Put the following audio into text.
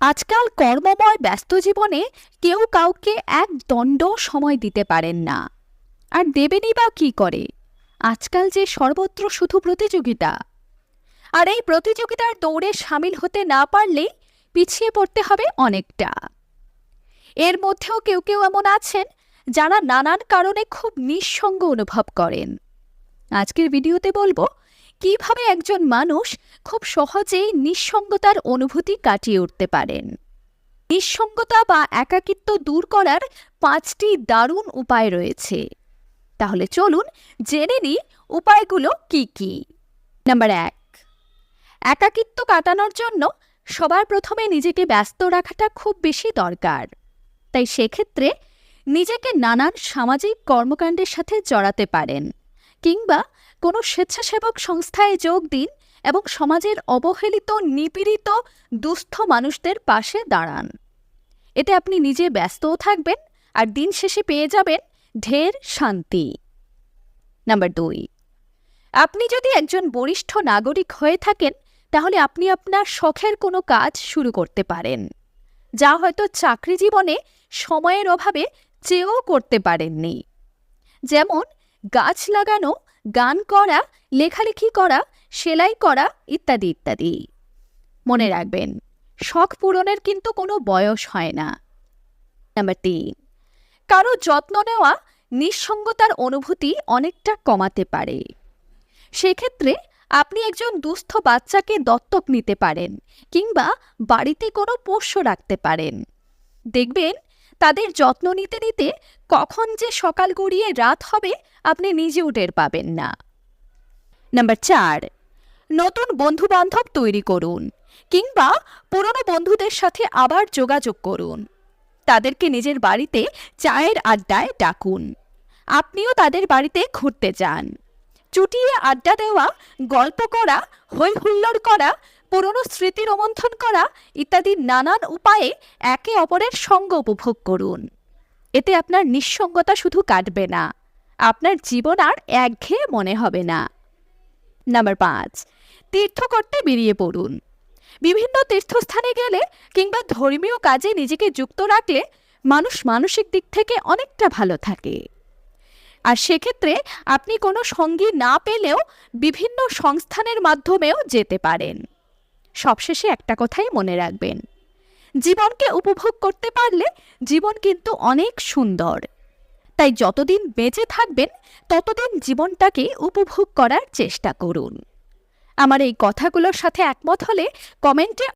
আজকাল কর্মময় ব্যস্ত জীবনে কেউ কাউকে এক দণ্ড সময় দিতে পারেন না। আর দেবেনই বা কী করে? আজকাল যে সর্বত্র শুধু প্রতিযোগিতা। আর এই প্রতিযোগিতার দৌড়ে সামিল হতে না পারলেই পিছিয়ে পড়তে হবে অনেকটা। এর মধ্যেও কেউ কেউ এমন আছেন যারা নানান কারণে খুব নিঃসঙ্গ অনুভব করেন। আজকের ভিডিওতে বলব কীভাবে একজন মানুষ খুব সহজেই নিঃসঙ্গতার অনুভূতি কাটিয়ে উঠতে পারেন? নিঃসঙ্গতা বা একাকিত্ব দূর করার পাঁচটি দারুণ উপায় রয়েছে। তাহলে চলুন জেনে নিই উপায়গুলো কি কি। নাম্বার এক, একাকিত্ব কাটানোর জন্য সবার প্রথমে নিজেকে ব্যস্ত রাখাটা খুব বেশি দরকার। তাই সেক্ষেত্রে নিজেকে নানান সামাজিক কর্মকাণ্ডের সাথে জড়াতে পারেন কিংবা কোনো স্বেচ্ছাসেবক সংস্থায় যোগ দিন এবং সমাজের অবহেলিত, নিপীড়িত, দুস্থ মানুষদের পাশে দাঁড়ান। এতে আপনি নিজে ব্যস্তও থাকবেন আর দিন শেষে পেয়ে যাবেন ঢের শান্তি। নাম্বার দুই, আপনি যদি একজন বরিষ্ঠ নাগরিক হয়ে থাকেন, তাহলে আপনি আপনার শখের কোনো কাজ শুরু করতে পারেন, যা হয়তো চাকরি জীবনে সময়ের অভাবে চেয়েও করতে পারেননি। যেমন গাছ লাগানো গান করা, লেখালেখি করা, সেলাই করা ইত্যাদি ইত্যাদি। মনে রাখবেন, শখ পূরণের কিন্তু কোনো বয়স হয় না। নাম্বার তিন, কারও যত্ন নেওয়া নিঃসঙ্গতার অনুভূতি অনেকটা কমাতে পারে। সেক্ষেত্রে আপনি একজন দুস্থ বাচ্চাকে দত্তক নিতে পারেন কিংবা বাড়িতে কোনো পোষ্য রাখতে পারেন। দেখবেন তাদের যত্ন নিতে নিতে কখন যে সকাল গড়িয়ে রাত হবে আপনি নিজেও টের পাবেন না। নাম্বার চার, নতুন বন্ধু বান্ধব তৈরি করুন কিংবা পুরনো বন্ধুদের সাথে আবার যোগাযোগ করুন। তাদেরকে নিজের বাড়িতে চায়ের আড্ডায় ডাকুন। আপনিও তাদের বাড়িতে ঘুরতে যান। চুটিয়ে আড্ডা দেওয়া, গল্প করা হৈ হুল্লোড় করা পুরনো স্মৃতি রোমন্থন করা ইত্যাদি নানান উপায়ে একে অপরের সঙ্গ উপভোগ করুন। এতে আপনার নিঃসঙ্গতা শুধু কাটবে না, আপনার জীবন আর একঘেয়ে মনে হবে না। নাম্বার পাঁচ তীর্থ করতে বেরিয়ে পড়ুন। বিভিন্ন তীর্থস্থানে গেলে কিংবা ধর্মীয় কাজে নিজেকে যুক্ত রাখলে মানুষ মানসিক দিক থেকে অনেকটা ভালো থাকে। আর সেক্ষেত্রে আপনি কোনো সঙ্গী না পেলেও বিভিন্ন সংস্থানের মাধ্যমেও যেতে পারেন। সবশেষে একটা কথাই মনে রাখবেন। জীবনকে উপভোগ করতে পারলে জীবন কিন্তু অনেক সুন্দর। তাই যতদিন বেঁচে থাকবেন, ততদিন জীবনটাকে উপভোগ করার চেষ্টা করুন। আমার এই কথাগুলোর সাথে একমত হলে কমেন্টে